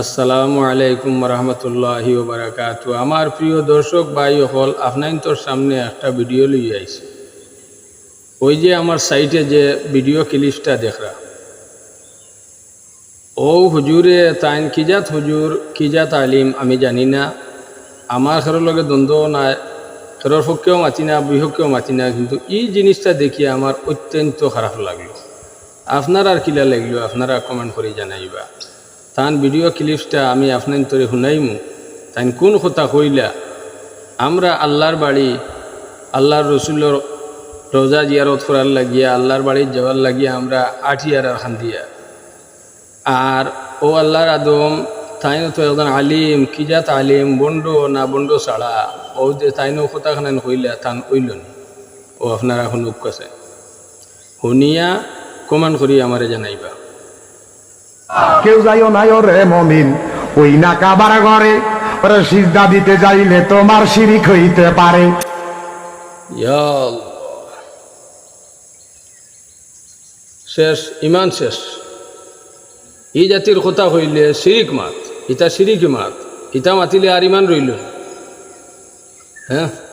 আসসালামু আলাইকুম রহমতুল্লাহি বারাকাতু আমার প্রিয় দর্শক, ভাই হল, আপনার তোর সামনে একটা ভিডিও লই আইছি। ওই যে আমার সাইটে যে ভিডিও ক্লিপসটা দেখরা। ও হুজুরে তাইন কিজাত হুজুর কিজাত আলিম, আমি জানি না। আমার ঘরের লগে দ্বন্দ্ব নাই, ঘরের পক্ষেও মাতি না, বিপক্ষেও মাতি না, কিন্তু এই জিনিসটা দেখিয়ে আমার অত্যন্ত খারাপ লাগল। আপনার আর কিলা লাগল, আপনারা কমেন্ট করে জানাইবা। তান ভিডিও ক্লিপসটা আমি আপনার তোরে শুনাইমু। তাই কোন কথা কইলা? আমরা আল্লাহর বাড়ি, আল্লাহর রসুলের রোজা জিয়ারত করার লাগিয়া, আল্লাহর বাড়ির যাওয়ার লাগিয়া আমরা আঠিয়ার আর খান্দিয়া আর ও আল্লাহর আদম তাইনো তো একজন আলিম কিজাত আলিম, বন্ড না বন্ড ছাড়া। ও যে তাইনো কথা খানেন কইলা, তান ওইল ও আপনারা এখন কাছে শুনিয়া কমান করি আমারে জানাইবা। কেউ যাইও নাই রে মমিন, ওই না কাবার ঘরে সিজদা দিতে যাইলে তোমার শিরিক হইতে পারে। শেষ, ইমান শেষ। ই জাতির কথা হইলে শিরিক মাত ইটা শিরিক মাত, ইতা মাতিলে আর ইমান রইল। হ্যাঁ?